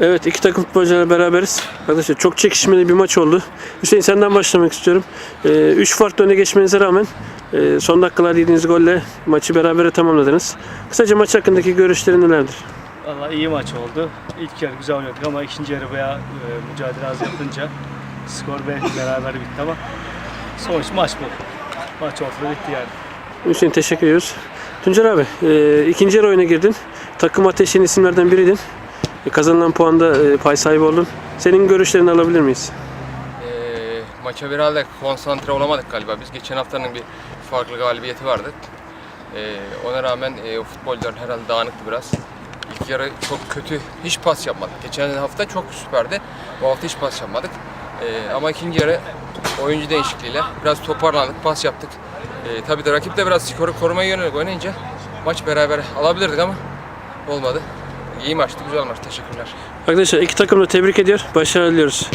Evet iki takım futbolcularla beraberiz. Arkadaşlar çok çekişmeli bir maç oldu. Hüseyin senden başlamak istiyorum. 3 farklı öne geçmenize rağmen e, son dakikalarda yediğiniz golle maçı berabere tamamladınız. Kısaca maç hakkındaki görüşlerin nelerdir? Valla iyi maç oldu. İlk yarı güzel oynadık ama ikinci yarı bayağı e, mücadele az yapınca skor ve beraber bitti ama sonuç maç bu. Maç ortada bitti yani. Hüseyin teşekkür ediyoruz. Tuncer abi e, ikinci yarı oyuna girdin. Takım ateşin isimlerden biriydin. E, kazanılan puanda e, pay sahibi oldun. Senin görüşlerini alabilir miyiz? Ee, maça herhalde konsantre olamadık galiba. Biz geçen haftanın bir farklı galibiyeti vardı. Ee, ona rağmen e, futbolcular herhalde dağınıktı biraz. İlk yarı çok kötü, hiç pas yapmadık. Geçen hafta çok süperdi. Bu hafta hiç pas yapmadık. Ee, ama ikinci yarı oyuncu değişikliğiyle biraz toparlandık, pas yaptık. Ee, tabii de rakip de biraz skoru korumaya yönelik oynayınca maç beraber alabilirdik ama olmadı. İyi maçtı, güzel maç. Teşekkürler. Arkadaşlar iki takım da tebrik ediyor. Başarılı diliyoruz.